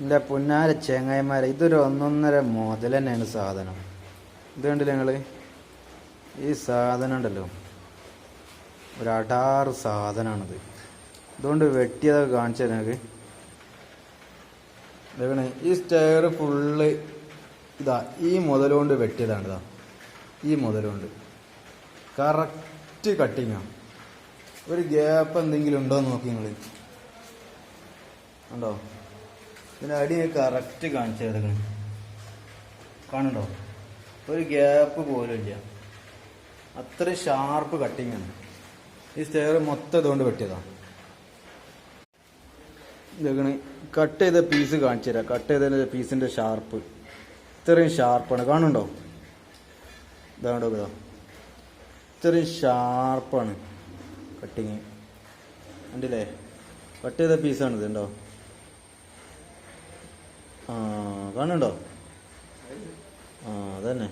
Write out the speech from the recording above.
എന്റെ പുന്നാര ചെങ്ങായിമാരെ ഇതൊരു ഒന്നൊന്നര മുതൽ തന്നെയാണ് സാധനം. ഇത് കണ്ടില്ല നിങ്ങൾ ഈ സാധനം ഉണ്ടല്ലോ. ഒരു അടാറ് സാധനമാണിത് ഇതുകൊണ്ട് വെട്ടിയതൊക്കെ കാണിച്ചു തരാം ഞങ്ങൾക്ക് ഇതാണ് ഈ സ്റ്റെയർ ഫുള്ള് ഇതാ ഈ മുതലുകൊണ്ട് വെട്ടിയതാണ് ഇതാ. ഈ മുതലുകൊണ്ട് കറക്റ്റ് കട്ടിങ്ങാണ് ഒരു ഗ്യാപ്പ് എന്തെങ്കിലും ഉണ്ടോ എന്ന് നോക്കി നിങ്ങൾ ഉണ്ടോ? ഇതിന്റെ അടി കറക്റ്റ് കാണിച്ചു കിടക്കണം കാണുന്നുണ്ടോ? ഒരു ഗ്യാപ്പ് പോലും ഇല്ല. അത്ര ഷാർപ്പ് കട്ടിങ് ആണ്. ഈ സ്റ്റെയർ മൊത്തം ഇതുകൊണ്ട് വെട്ടിയതാണ് ഇതൊക്കെ കട്ട് ചെയ്ത പീസ് കാണിച്ചു തരാം. കട്ട് ചെയ്ത പീസിന്റെ ഷാർപ്പ് ഇത്രയും ഷാർപ്പാണ് കാണുന്നുണ്ടോ? ഇതാണ്ടോ ഇതാ. ഇത്രയും ഷാർപ്പാണ് കട്ടിങ് കണ്ടില്ലേ? കട്ട് ചെയ്ത പീസാണ് ഇത് ഉണ്ടോ ആ കാണുന്നുണ്ടോ? ആ അതന്നെ.